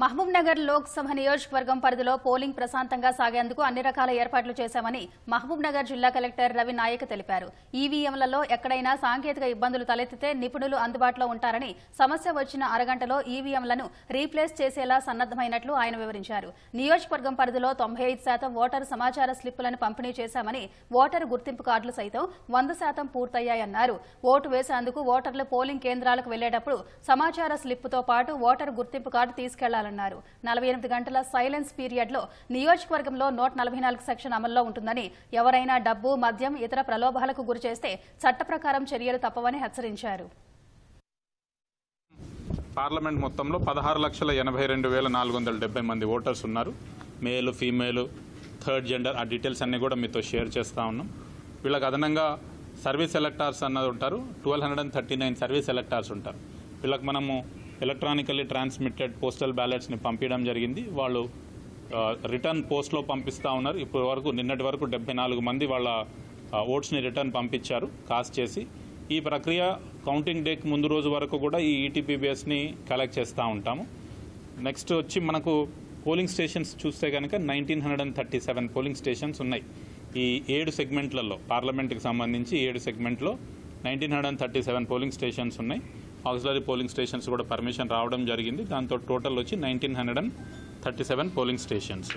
మహబూబ్ నగర్ లోక్సభ నియోజకవర్గం పరిధిలో పోలింగ్ ప్రశాంతంగా సాగేందుకు అన్ని రకాల ఏర్పాట్లు చేశామని మహబూబ్ నగర్ జిల్లా కలెక్టర్ రవి నాయక్ తెలిపారు. ఈవీఎంలలో ఎక్కడైనా సాంకేతిక ఇబ్బందులు తలెత్తితే నిపుణులు అందుబాటులో ఉంటారని సమస్య వచ్చిన అరగంటలో ఈవీఎంలను రీప్లేస్ చేసేలా సన్నద్దమైనట్లు ఆయన వివరించారు. నియోజకవర్గం పరిధిలో తొంభై ఐదు శాతం ఓటరు సమాచార స్లిప్పులను పంపిణీ చేశామని ఓటరు గుర్తింపు కార్డులు సైతం వంద శాతం పూర్తయ్యాయన్నారు. ఓటు వేసేందుకు ఓటర్లు పోలింగ్ కేంద్రాలకు వెళ్ళేటప్పుడు సమాచార స్లిప్పుతో పాటు ఓటరు గుర్తింపు కార్డు చేయాలన్నారు. నలభై ఎనిమిది గంటల సైలెన్స్ పీరియడ్లో నియోజకవర్గంలో నూట నలభై నాలుగు సెక్షన్ అమల్లో ఉంటుందని ఎవరైనా డబ్బు మద్యం ఇతర ప్రలోభాలకు గురి చేస్తే చట్ట ప్రకారం చర్యలు తప్పవని హెచ్చరించారు. పార్లమెంట్ మొత్తంలో పదహారు లక్షల ఎనభై రెండు వేల నాలుగు వందల డెబ్బై మంది ఓటర్స్ ఉన్నారు. మేలు ఫీమేలు థర్డ్ జెండర్ ఆ డీటెయిల్స్ అన్నీ కూడా మీతో షేర్ చేస్తూ ఉన్నాం. వీళ్ళకి అదనంగా సర్వీస్ ఎలక్టార్స్ అన్నది ఉంటారు. Twelve hundred and thirty nine service electors ఉంటారు. వీళ్ళకి మనము ఎలక్ట్రానికల్లీ ట్రాన్స్మిటెడ్ పోస్టల్ బ్యాలెట్స్ని పంపించడం జరిగింది. వాళ్ళు రిటర్న్ పోస్ట్లో పంపిస్తూ ఉన్నారు. ఇప్పటి వరకు నిన్నటి వరకు డెబ్బై నాలుగు మంది వాళ్ళ ఓట్స్ని రిటర్న్ పంపించారు కాస్ట్ చేసి. ఈ ప్రక్రియ కౌంటింగ్ డేకి ముందు రోజు వరకు కూడా ఈ ఈటీపీబీఎస్ని కలెక్ట్ చేస్తూ ఉంటాము. నెక్స్ట్ వచ్చి మనకు పోలింగ్ స్టేషన్స్ చూస్తే కనుక nineteen hundred and thirty seven polling stations ఉన్నాయి. ఈ ఏడు సెగ్మెంట్లలో పార్లమెంట్కి సంబంధించి ఏడు సెగ్మెంట్లో nineteen hundred thirty seven polling stations ఉన్నాయి. ఆక్సిలరీ పోలింగ్ స్టేషన్స్ కూడా పర్మిషన్ రావడం జరిగింది. దాంతో టోటల్ వచ్చి nineteen hundred and thirty seven polling stations.